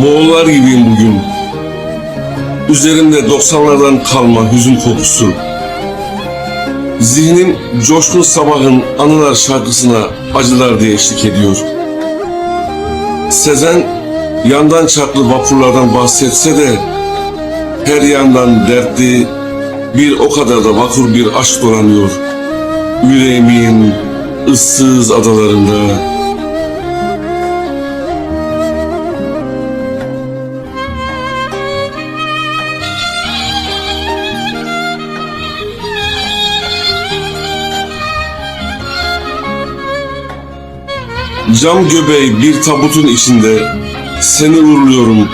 Moğollar gibiyim bugün. Üzerimde 90'lardan kalma hüzün kokusu. Zihnim coşkun sabahın anılar şarkısına acılar diye eşlik ediyor. Sezen yandan çarklı vapurlardan bahsetse de her yandan dertli bir o kadar da vakur bir aşk dolanıyor. Yüreğimin ıssız adalarında. Cam göbeği bir tabutun içinde seni uğurluyorum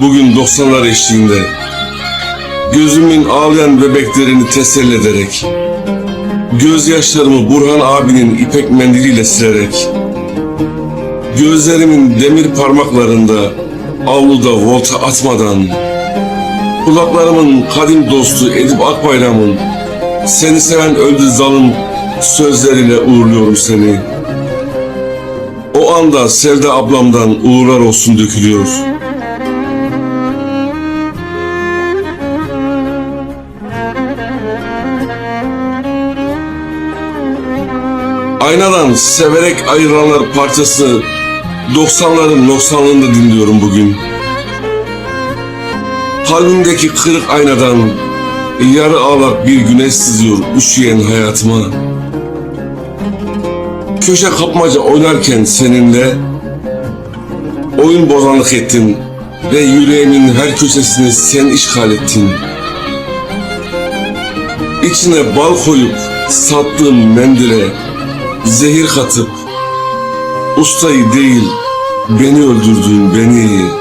bugün 90'lar eşliğinde. Gözümün ağlayan bebeklerini teselli ederek. Gözyaşlarımı Burhan abinin ipek mendiliyle silerek. Gözlerimin demir parmaklarında avluda volta atmadan. Kulaklarımın kadim dostu Edip Akbayram'ın seni seven öldü zalim sözleriyle uğurluyorum seni. O anda Sevda ablamdan uğurlar olsun dökülüyor. Aynadan severek ayrılanlar parçası 90'ların 90'lığında dinliyorum bugün. Kalbimdeki kırık aynadan yarı ağlak bir güneş sızıyor üşüyen hayatıma. Köşe kapmaca oynarken seninle oyun bozanlık ettin ve yüreğimin her köşesini sen işgal ettin. İçine bal koyup sattığım mendile zehir katıp ustayı değil beni öldürdün beni.